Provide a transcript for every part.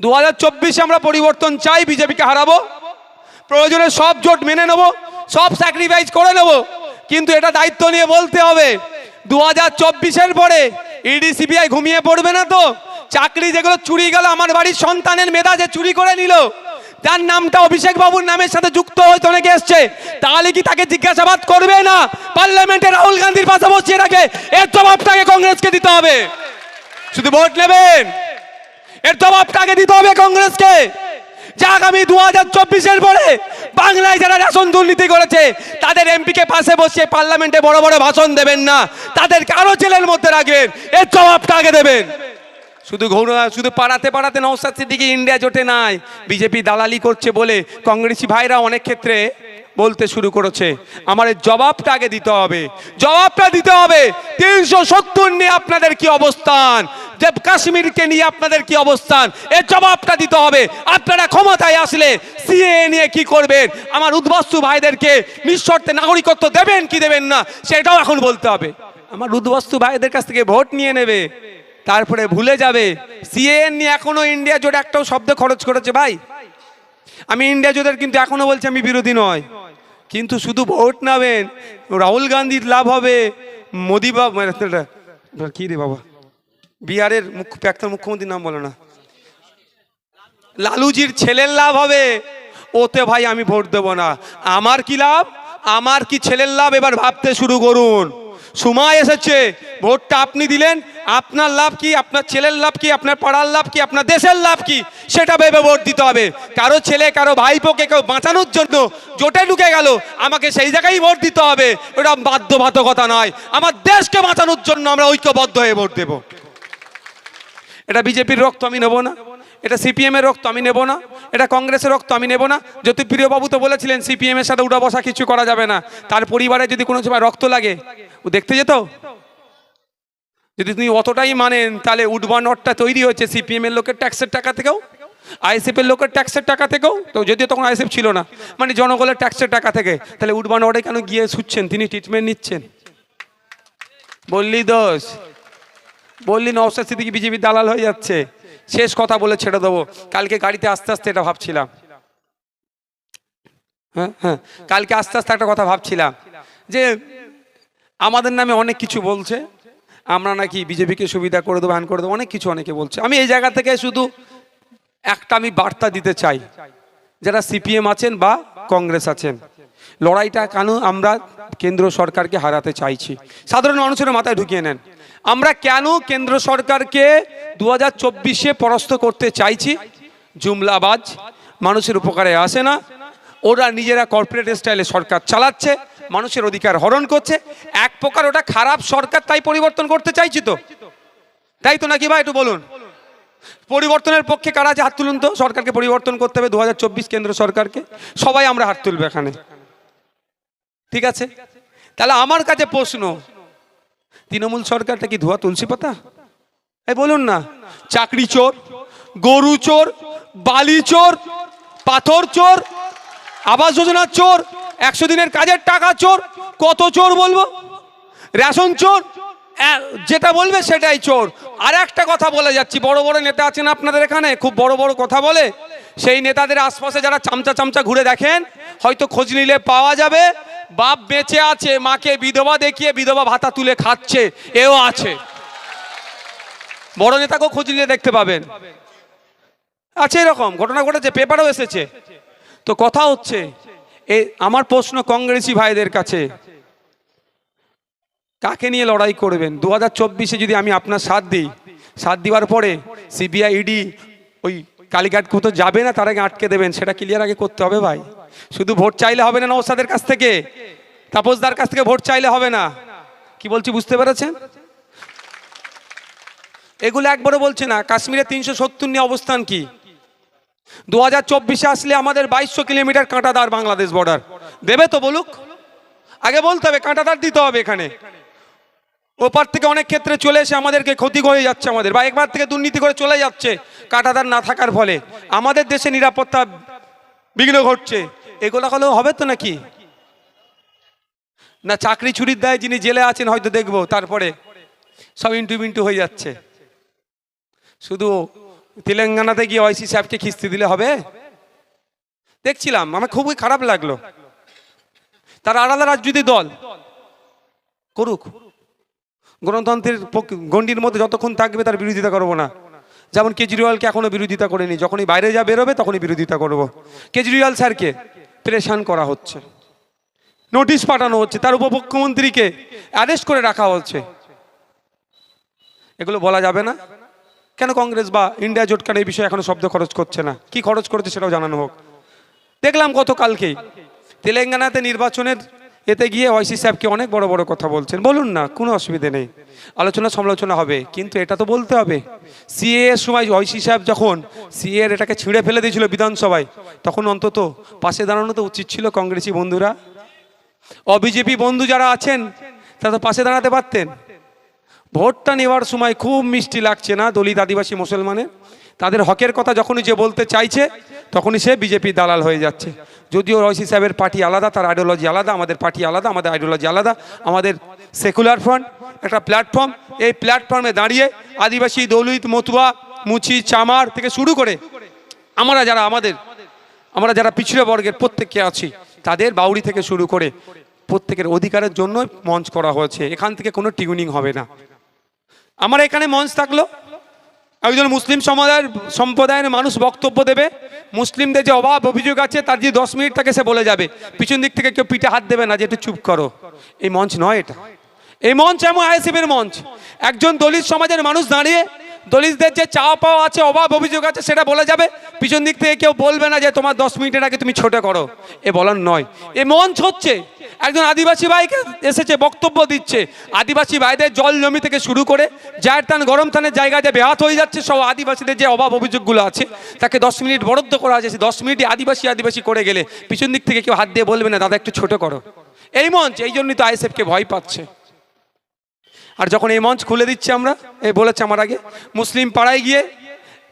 দু হাজার চব্বিশে আমরা পরিবর্তন চাই, বিজেপিকে হারাবো। প্রয়োজনে সব জোট মেনে নেব, সব স্যাক্রিফাইস করে নেব। কিন্তু এটা দায়িত্ব নিয়ে বলতে হবে, দু হাজার চব্বিশের পরে ইডি সিবিআই ঘুমিয়ে পড়বে না তো? চাকরি যেগুলো চুরি গেল, আমার বাড়ির সন্তানের মেধা যে চুরি করে নিল তার নামটা অভিষেক বাবুর নামের সাথে যুক্ত হয়তো অনেকে এসছে, তাহলে কি তাকে জিজ্ঞাসাবাদ করবে না? পার্লামেন্টে রাহুল গান্ধীর পাশে বসিয়ে রাখে, এর জবাবটাকে কংগ্রেসকে দিতে হবে। শুধু ভোট নেবেন। এর জবাবটাকে দিতে হবে কংগ্রেসকে? যে আগামী দু হাজার চব্বিশের পরে বাংলায় যারা রেশন দুর্নীতি করেছে, তাদের এমপিকে পাশে বসিয়ে পার্লামেন্টে বড় বড় ভাষণ দেবেন না। তাদেরকে আরও জেলের মধ্যে রাখবেন। এর জবাবটা আগে দেবেন? শুধু ঘোরা শুধু পাড়াতে পাড়াতে নওসাদ সিদ্দিকি ইন্ডিয়া জোটে নাই। বিজেপি দালালি করছে বলে কংগ্রেসি ভাইরা অনেক ক্ষেত্রে বলতে শুরু করেছে। আমার জবাবটা আগে দিতে হবে। জবাবটা দিতে হবে। তিনশো সত্তর নিয়ে আপনাদের কি অবস্থান? যে কাশ্মীরকে নিয়ে আপনাদের কি অবস্থান? এর জবাবটা দিতে হবে। আপনারা ক্ষমতায় আসলে সিএ নিয়ে কি করবেন? আমার উদ্বাস্তু ভাইদেরকে নিঃশর্তে নাগরিকত্ব দেবেন কি দেবেন না, সেটাও এখন বলতে হবে। আমার উদ্বাস্তু ভাইদের কাছ থেকে ভোট নিয়ে নেবে। তারপরে ভুলে যাবে। সিএন নিয়ে এখনও ইন্ডিয়া জোট একটাও শব্দ খরচ করেছে ভাই। আমি ইন্ডিয়া জোটের কিন্তু এখনও বলছি আমি বিরোধী নয়। কিন্তু শুধু ভোট নেবেন রাহুল গান্ধীর লাভ হবে, মোদি বাবা কি রে বাবা? বিহারের মুখ্য একটা মুখ্যমন্ত্রীর নাম বলো না। লালুজির ছেলের লাভ হবে, ওতে ভাই আমি ভোট দেব না। আমার কি লাভ? আমার কি ছেলের লাভ? এবার ভাবতে শুরু করুন। সময় এসেছে। ভোটটা আপনি দিলেন। আপনার লাভ কি? আপনার ছেলের লাভ কি? আপনার পাড়ার লাভ কি? আপনার দেশের লাভ কি? সেটা ভেবে ভোট দিতে হবে। কারও ছেলে, কারও ভাইপোকে কেউ বাঁচানোর জন্য জোটে ঢুকে গেল, আমাকে সেই জায়গায় ভোট দিতে হবে। ওটা বাধ্যবাধকতা নয়। আমার দেশকে বাঁচানোর জন্য আমরা ঐক্যবদ্ধ হয়ে ভোট দেবো। এটা বিজেপির রক্ত, আমি নেব না। এটা সিপিএম এর রক্ত, আমি নেব না। এটা কংগ্রেসের রক্ত, আমি নেব না। জ্যোতিপ্রিয়বাবু তো বলেছিলেন সিপিএম এর সাথে উঠা বসা কিছু করা যাবে না। তার পরিবারে যদি কোনো সময় রক্ত লাগে, ও দেখতে যেত? যদি তুমি অতটাই মানেন, তাহলে উডবানটটা তৈরি হয়েছে সিপিএম এর লোকের ট্যাক্সের টাকা থেকেও আইএসএফ এর লোকের ট্যাক্সের টাকা থেকেও। তো যদিও তখন আইএসএফ ছিল না মানে জনগণের ট্যাক্সের টাকা থেকে। তাহলে উডবানটে কেন গিয়ে শুচ্ছেন? তিনি ট্রিটমেন্ট নিচ্ছেন। বললি দোষ। বললি নওসাদ সিদ্দিকি বিজেপি দালাল হয়ে যাচ্ছে। শেষ কথা বলে ছেড়ে দেবো। কালকে গাড়িতে আস্তে আস্তে এটা ভাবছিলাম। হ্যাঁ হ্যাঁ। কালকে আস্তে আস্তে একটা কথা ভাবছিলাম যে আমাদের নামে অনেক কিছু বলছে। আমরা নাকি বিজেপিকে সুবিধা করে দেবো হ্যান করে দেবো, অনেক কিছু অনেকে বলছে। আমি এই জায়গা থেকে শুধু একটা আমি বার্তা দিতে চাই। যারা সিপিএম আছেন বা কংগ্রেস আছেন, লড়াইটা কেন আমরা কেন্দ্র সরকারকে হারাতে চাইছি? সাধারণ মানুষের মাথায় ঢুকিয়ে নেন। আমরা কেন কেন্দ্র সরকারকে দু হাজার চব্বিশে পরাস্ত করতে চাইছি? জুমলাবাজ, মানুষের উপকারে আসে না। ওরা নিজেরা কর্পোরেট স্টাইলে সরকার চালাচ্ছে, মানুষের অধিকার হরণ করছে। এক প্রকার ওটা খারাপ সরকার তাই পরিবর্তন করতে চাইছি তো। তাই তো নাকি ভাই একটু বলুন? পরিবর্তনের পক্ষে কারা আছে হাত তুলুন তো? সরকারকে পরিবর্তন করতে হবে দু হাজার চব্বিশ কেন্দ্র সরকারকে। সবাই আমরা হাত তুলবো এখানে। ঠিক আছে? তাহলে আমার কাছে প্রশ্ন তৃণমূল সরকারটা কি ধোয়া তুলসী পাতা? এই বলুন না, চাকরি চোর, গরু চোর, বালি চোর, পাথর চোর, আবাস যোজনার চোর, একশো দিনের কাজের টাকা চোর, কত চোর বলব? রেশন চোর যেটা বলবে সেটাই চোর। আর একটা কথা বলে যাচ্ছি, বড় বড় নেতা আছেন আপনাদের এখানে, খুব বড় বড় কথা বলে। সেই নেতাদের আশপাশে যারা চামচা চামচা ঘুরে দেখেন, হয়তো খোঁজ নিলে পাওয়া যাবে। বাপ বেঁচে আছে, মাকে বিধবা দেখিয়ে বিধবা ভাতা তুলে খাচ্ছে, এও আছে। বড় নেতাকেও খোঁজ নিলে দেখতে পাবেন। আছে এরকম, ঘটনা ঘটেছে, পেপারও এসেছে। তো কথা হচ্ছে, এ আমার প্রশ্ন কংগ্রেসি ভাইদের কাছে, কাকে নিয়ে লড়াই করবেন? দু হাজার যদি আমি আপনার সাথ দিই, সাথ দেওয়ার পরে সিবিআই, ইডি, ওই কালীঘাট কোথাও যাবে না, তার আগে আটকে দেবেন, সেটা ক্লিয়ার আগে করতে হবে ভাই। শুধু ভোট চাইলে হবে না নৌসাদের কাছ থেকে, তাপসদার কাছ থেকে ভোট চাইলে হবে না। কি বলছি, বুঝতে পেরেছেন? এগুলো একবারও বলছে না, কাশ্মীরে তিনশো সত্তর নিয়ে অবস্থান কি? দু হাজার চব্বিশে আসলে আমাদের বাইশশো কিলোমিটার কাঁটাদার বাংলাদেশ বর্ডার দেবে তো বলুক? আগে বলতে হবে, কাঁটাদার দিতে হবে এখানে। ওপার থেকে অনেক ক্ষেত্রে চলে এসে আমাদেরকে ক্ষতি হয়ে যাচ্ছে আমাদের বা একবার থেকে দুর্নীতি করে চলে যাচ্ছে কাটাদার না থাকার ফলে। আমাদের দেশে নিরাপত্তা বিঘ্ন ঘটছে। এগুলো হলেও হবে তো নাকি? না চাকরি চুরির দায় যিনি জেলে আছেন হয়তো দেখব, তারপরে সব ইন্টু বিন্টু হয়ে যাচ্ছে। শুধু তেলেঙ্গানাতে গিয়ে ওয়াইসি সাহেবকে খিস্তি দিলে হবে? দেখছিলাম, আমার খুবই খারাপ লাগল। তার আলাদা রাজনৈতিক দল। করুক। গণতন্ত্রের গণ্ডির মধ্যে যতক্ষণ থাকবে তার বিরোধিতা করব না। যেমন কেজরিওয়ালকে এখনও বিরোধিতা করেনি। যখনই বাইরে যা বেরোবে তখনই বিরোধিতা করব। কেজরিওয়াল স্যারকে প্রেশান করা হচ্ছে। নোটিশ পাঠানো হচ্ছে। তার উপমুখ্যমন্ত্রীকে অ্যারেস্ট করে রাখা হচ্ছে। এগুলো বলা যাবে না। কেন কংগ্রেস বা ইন্ডিয়া জোট কেন এই বিষয়ে এখনও শব্দ খরচ করছে না? কি খরচ করেছে সেটাও জানানো হোক। দেখলাম গতকালকেই তেলেঙ্গানাতে নির্বাচনের এতে গিয়ে ওয়াইসি সাহেবকে অনেক বড় বড় কথা বলছেন। বলুন না, কোনো অসুবিধে নেই। আলোচনা সমালোচনা হবে, কিন্তু এটা তো বলতে হবে। সিএ এর সময় ওয়াইসি সাহেব যখন সিএ এর এটাকে ছিঁড়ে ফেলে দিয়েছিল বিধানসভায়, তখন অন্তত পাশে দাঁড়ানো তো উচিত ছিল কংগ্রেসি বন্ধুরা। অবিজেপি বন্ধু যারা আছেন, তারা তো পাশে দাঁড়াতে পারতেন। ভোটটা নেওয়ার সময় খুব মিষ্টি লাগছে না দলিত আদিবাসী মুসলমানের? তাদের হকের কথা যখনই যে বলতে চাইছে, তখনই সে বিজেপি দালাল হয়ে যাচ্ছে। যদিও রয়সি সাহেবের পার্টি আলাদা, তার আইডিওলজি আলাদা, আমাদের পার্টি আলাদা, আমাদের আইডিওলজি আলাদা, আমাদের সেকুলার ফ্রন্ট একটা প্ল্যাটফর্ম এই প্ল্যাটফর্মে দাঁড়িয়ে আদিবাসী, দলিত, মতুয়া, মুচি, চামার থেকে শুরু করে আমরা যারা আমাদের, আমরা যারা পিছড়ে বর্গের প্রত্যেককে আছি, তাদের বাউরি থেকে শুরু করে প্রত্যেকের অধিকারের জন্য মঞ্চ করা হয়েছে। এখান থেকে কোনো টিউনিং হবে না। আমার এখানে মঞ্চ থাকল। একজন মুসলিম সমাজের, সম্প্রদায়ের মানুষ বক্তব্য দেবে। মুসলিমদের যে অভাব, অভিযোগ আছে, তার যে দশ মিনিট তাকে সে বলে যাবে। পিছন দিক থেকে কেউ পিঠে হাত দেবে না যে, একটু চুপ করো। এই মঞ্চ নয় এটা। এই মঞ্চ এমন আইএসএফের মঞ্চ। একজন দলিত সমাজের মানুষ দাঁড়িয়ে দলিতদের যে চাওয়া পাওয়া আছে, অভাব অভিযোগ আছে, সেটা বলে যাবে। পিছন দিক থেকে কেউ বলবে না যে তোমার দশ মিনিটের আগে তুমি ছোট করো। এ বলার নয়। এ মঞ্চ হচ্ছে। একজন আদিবাসী ভাইকে এসেছে, বক্তব্য দিচ্ছে। আদিবাসী ভাইদের জল জমি থেকে শুরু করে যার তান, গরম থানের জায়গায় যে বেহাত হয়ে যাচ্ছে, সব আদিবাসীদের যে অভাব অভিযোগগুলো আছে, তাকে দশ মিনিট বরাদ্দ করা আছে দশ মিনিটই আদিবাসী আদিবাসী করে গেলে পিছন দিক থেকে কেউ হাত দিয়ে বলবে না, দাদা, একটু ছোট করো। এই মঞ্চ, এই জন্যই তো আইএসএফকে ভয় পাচ্ছে। আর যখন এই মঞ্চ খুলে দিচ্ছি আমরা এই বলেছে আমার আগে, মুসলিম পাড়ায় গিয়ে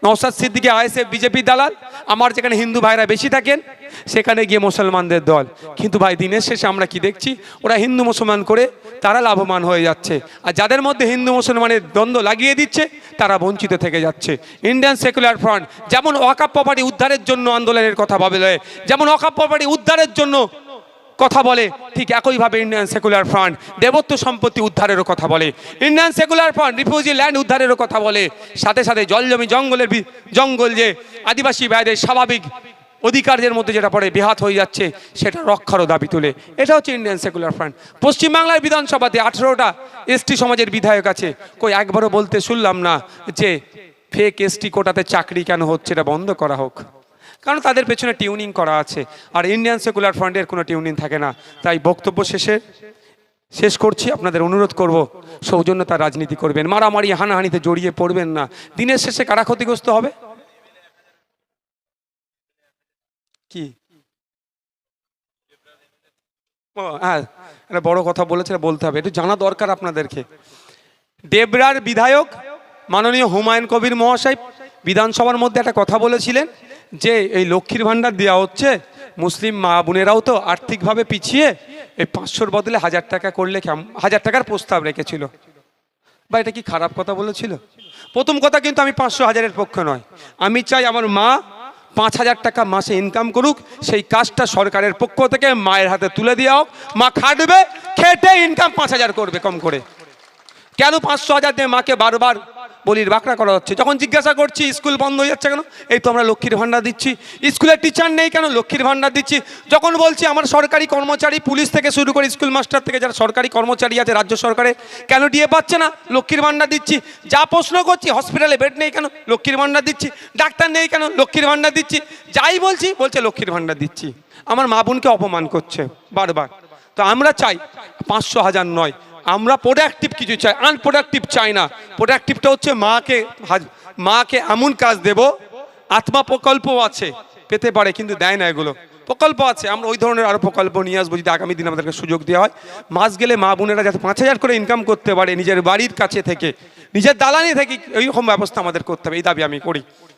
নৌসাদ সিদ্দিকে, আইএসএফ, বিজেপি, দালাল, আমার যেখানে হিন্দু ভাইরা বেশি থাকেন, সেখানে গিয়ে মুসলমানদের দল। কিন্তু ভাই, দিনের শেষে আমরা কি দেখছি? ওরা হিন্দু মুসলমান করে তারা লাভবান হয়ে যাচ্ছে। আর যাদের মধ্যে হিন্দু মুসলমানের দ্বন্দ্ব লাগিয়ে দিচ্ছে, তারা বঞ্চিত থেকে যাচ্ছে। ইন্ডিয়ান সেকুলার ফ্রন্ট, যেমন ওয়াকাপ প্রপার্টি উদ্ধারের জন্য আন্দোলনের কথা ভাবে যেমন ওয়াকাপ প্রপার্টি উদ্ধারের জন্য কথা বলে, ঠিক একইভাবে ইন্ডিয়ান সেকুলার ফ্রন্ট দেবত্ব সম্পত্তি উদ্ধারেরও কথা বলে। Indian secular front refugee land উদ্ধারেরও কথা বলে। সাথে সাথে জল জমি জঙ্গলের জঙ্গল যে আদিবাসী ভাইদের স্বাভাবিক অধিকারদের মধ্যে যেটা পড়ে বেহাত হয়ে যাচ্ছে, সেটা রক্ষারও দাবি তুলে। এটা হচ্ছে ইন্ডিয়ান সেকুলার ফ্রন্ট পশ্চিমবাংলার বিধানসভাতে আঠেরোটা এসটি সমাজের বিধায়ক আছে। কই, একবারও বলতে শুনলাম না যে ফেক এসটি কোটাতে চাকরি কেন হচ্ছে, এটা বন্ধ করা হোক। কারণ তাদের পেছনে টিউনিং করা আছে। আর ইন্ডিয়ান সেকুলার ফ্রন্টের কোনো টিউনিং থাকে না। তাই বক্তব্য শেষে শেষ করছি। আপনাদের অনুরোধ করব, সৌজন্যতা রাজনীতি করবেন। মারামারি, হানাহানিতে জড়িয়ে পড়বেন না। দিনের শেষে কারা ক্ষতিগ্রস্ত হবে? কি? হ্যাঁ বড় কথা বলেছে বলতে হবে। একটু জানা দরকার আপনাদেরকে। দেবরার বিধায়ক, মাননীয় হুমায়ুন কবির মহাশয়, বিধানসভার মধ্যে একটা কথা বলেছিলেন। যে এই লক্ষ্মীর ভাণ্ডার দেওয়া হচ্ছে, মুসলিম মা বোনেরাও তো আর্থিকভাবে পিছিয়ে এই পাঁচশোর বদলে হাজার টাকা করলে হাজার টাকার প্রস্তাব রেখেছিল। বা এটা কি খারাপ কথা বলেছিল? প্রথম কথা কিন্তু আমি পাঁচশো হাজারের পক্ষে নয়। আমি চাই আমার মা পাঁচ হাজার টাকা মাসে ইনকাম করুক, সেই কাজটা সরকারের পক্ষ থেকে মায়ের হাতে তুলে দেওয়া হোক। মা খাটবে, খেটে ইনকাম পাঁচ হাজার করবে কম করে। কেন পাঁচশো হাজার দিয়ে মাকে বারবার বলির বাঁকড়া করা হচ্ছে। যখন জিজ্ঞাসা করছি, স্কুল বন্ধ হয়ে যাচ্ছে কেন? এই তো আমরা লক্ষ্মীর ভাণ্ডার দিচ্ছি। স্কুলের টিচার নেই কেন? লক্ষ্মীর ভাণ্ডার দিচ্ছি। যখন বলছি, আমার সরকারি কর্মচারী, পুলিশ থেকে শুরু করে স্কুল মাস্টার থেকে যারা সরকারি কর্মচারী আছে রাজ্য সরকারে, কেন দিয়ে পাচ্ছে না? লক্ষ্মীর ভাণ্ডার দিচ্ছি। যা প্রশ্ন করছি, হসপিটালে বেড নেই কেন? লক্ষ্মীর ভাণ্ডার দিচ্ছি। ডাক্তার নেই কেন? লক্ষ্মীর ভাণ্ডার দিচ্ছি। যাই বলছি, বলছে, লক্ষ্মীর ভাণ্ডার দিচ্ছি। আমার মা বোনকে অপমান করছে বারবার। তো আমরা চাই পাঁচশো হাজার নয়। আমরা প্রোডাক্টিভ কিছু চাই আনপ্রোডাক্টিভ চাই না। প্রোডাক্টিভটা হচ্ছে মাকে মাকে এমন কাজ দেব, আত্মা প্রকল্প আছে, পেতে পারে কিন্তু দেয় না এগুলো। প্রকল্প আছে, আমরা ওই ধরনের আরও প্রকল্প নিয়ে আসব, যদি আগামী দিনে আমাদেরকে সুযোগ দেওয়া হয়। মাস গেলে মা বোনেরা যাতে পাঁচ হাজার করে ইনকাম করতে পারে নিজের বাড়ির কাছে থেকে, নিজের দালানি থেকে এইরকম ব্যবস্থা আমাদের করতে হবে, এই দাবি আমি করি।